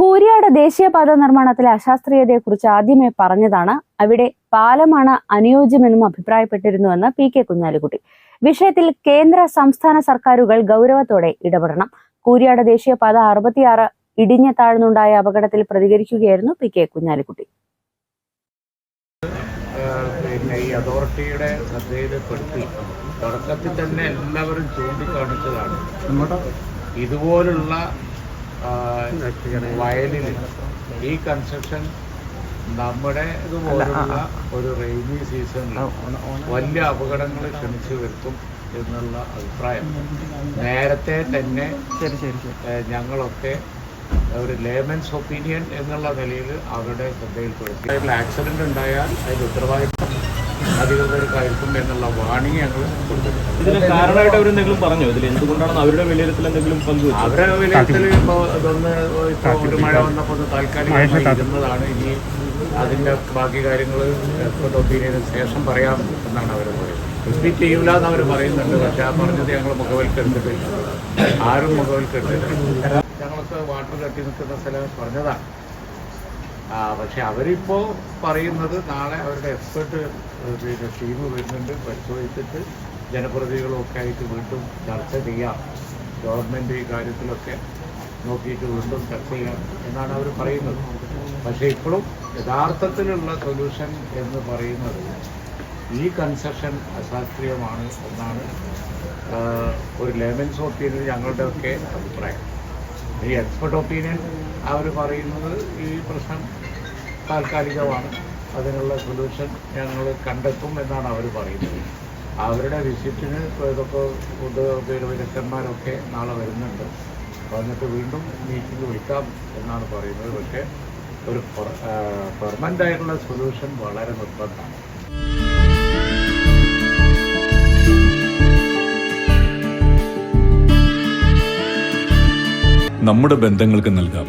Kooriyad ദേശീയപാത നിർമ്മാണത്തിലെ അശാസ്ത്രീയതയെക്കുറിച്ച് ആദ്യമേ പറഞ്ഞതാണ്. അവിടെ പാലമാണ് അനുയോജ്യമെന്നും അഭിപ്രായപ്പെട്ടിരുന്നുവെന്ന് പി കെ കുഞ്ഞാലിക്കുട്ടി. വിഷയത്തിൽ കേന്ദ്ര സംസ്ഥാന സർക്കാരുകൾ ഗൗരവത്തോടെ ഇടപെടണം. കൂരിയാട് ദേശീയപാത അറുപത്തിയാറ് ഇടിഞ്ഞു താഴ്ന്നുണ്ടായ അപകടത്തിൽ പ്രതികരിക്കുകയായിരുന്നു പി കെ കുഞ്ഞാലിക്കുട്ടി. പിന്നെ ഈ അതോറിറ്റിയുടെ ശ്രദ്ധയിൽപ്പെടുത്തി തുടക്കത്തിൽ തന്നെ എല്ലാവരും ചൂണ്ടിക്കാണിച്ചതാണ്. ഇതുപോലുള്ള വയലിൽ ഈ കൺസ്ട്രക്ഷൻ നമ്മുടെ ഇതുപോലുള്ള ഒരു റെയിനി സീസണിൽ വലിയ അപകടങ്ങൾ ക്ഷണിച്ചു വരുത്തും എന്നുള്ള അഭിപ്രായം. നേരത്തെ തന്നെ ഞങ്ങളൊക്കെ ഒരു ലേമൻസ് ഒപ്പീനിയൻ എന്നുള്ള നിലയിൽ അവരുടെ ശ്രദ്ധയിൽപ്പെടുത്തി. ആക്സിഡന്റ് ഉണ്ടായാൽ അതിൽ ഉത്തരവാദിത്വം. അധികൃതർക്കായിരിക്കും എന്നുള്ള വാണിംഗ് ഞങ്ങൾ കൊടുത്തിട്ടുണ്ട്. ഇതിന് കാരണമായിട്ട് അവരെന്തെങ്കിലും പറഞ്ഞോ? ഇതിൽ എന്തുകൊണ്ടാണ് അവരുടെ വിലയിരുത്തൽ എന്തെങ്കിലും പങ്കുവച്ചു അവരെ വിലയിരുത്തൽ ഇപ്പോൾ ഇതൊന്ന് ഇപ്പോൾ ഒരു മഴ വന്നപ്പോൾ ഒന്ന് താൽക്കാലികമായി ഇരുന്നതാണ്. ഇനി അതിന്റെ ബാക്കി കാര്യങ്ങൾ എക്സ്പെർട്ട് ഒപ്പീനിയന് ശേഷം പറയാം എന്നാണ് അവർ പറയുന്നത്. റിപ്പീറ്റ് ചെയ്യൂല എന്ന് അവർ പറയുന്നുണ്ട്. പക്ഷേ ആ പറഞ്ഞത് ഞങ്ങൾ മുഖവൽക്കെടുത്തിട്ടില്ല ആരും മുഖവൽക്കെടുത്തില്ല ഞങ്ങൾക്ക് വാട്ടർ കെട്ടി നിൽക്കുന്ന സ്ഥലം പറഞ്ഞതാണ്. പക്ഷെ അവരിപ്പോൾ പറയുന്നത് നാളെ അവരുടെ എക്സ്പെർട്ട് പിന്നെ ടീം വരുന്നുണ്ട് പരിശോധിച്ചിട്ട് ജനപ്രതിനിധികളൊക്കെ ആയിട്ട് വീണ്ടും ചർച്ച ചെയ്യാം. ഗവൺമെന്റ് ഈ കാര്യത്തിലൊക്കെ നോക്കിയിട്ട് വീണ്ടും ചർച്ച ചെയ്യാം എന്നാണ് അവർ പറയുന്നത്. പക്ഷേ ഇപ്പോഴും യഥാർത്ഥത്തിലുള്ള സൊല്യൂഷൻ എന്ന് പറയുന്നത് ഈ കൺസെഷൻ അശാസ്ത്രീയമാണ് എന്നാണ് ഒരു ലെമൻസ് ഒപ്പീനിയൻ ഞങ്ങളുടെയൊക്കെ അഭിപ്രായം. ഈ എക്സ്പെർട്ട് ഒപ്പീനിയൻ അവർ പറയുന്നത് ഈ പ്രശ്നം താൽക്കാലികമാണ്. അതിനുള്ള സൊല്യൂഷൻ ഞങ്ങൾ കണ്ടെത്തും എന്നാണ് അവർ പറയുന്നത്. അവരുടെ വിസിറ്റിന് ഇപ്പോൾ ഇതൊക്കെ ഫുഡ് വിദഗ്ധന്മാരൊക്കെ നാളെ വരുന്നുണ്ട്. വന്നിട്ട് വീണ്ടും മീറ്റിംഗ് വിളിക്കാം എന്നാണ് പറയുന്നത്. പക്ഷേ ഒരു പെർമനന്റ് ആയിട്ടുള്ള സൊല്യൂഷൻ വളരെ നിർബന്ധമാണ്. നമ്മുടെ ബന്ധങ്ങൾക്ക് നൽകാം.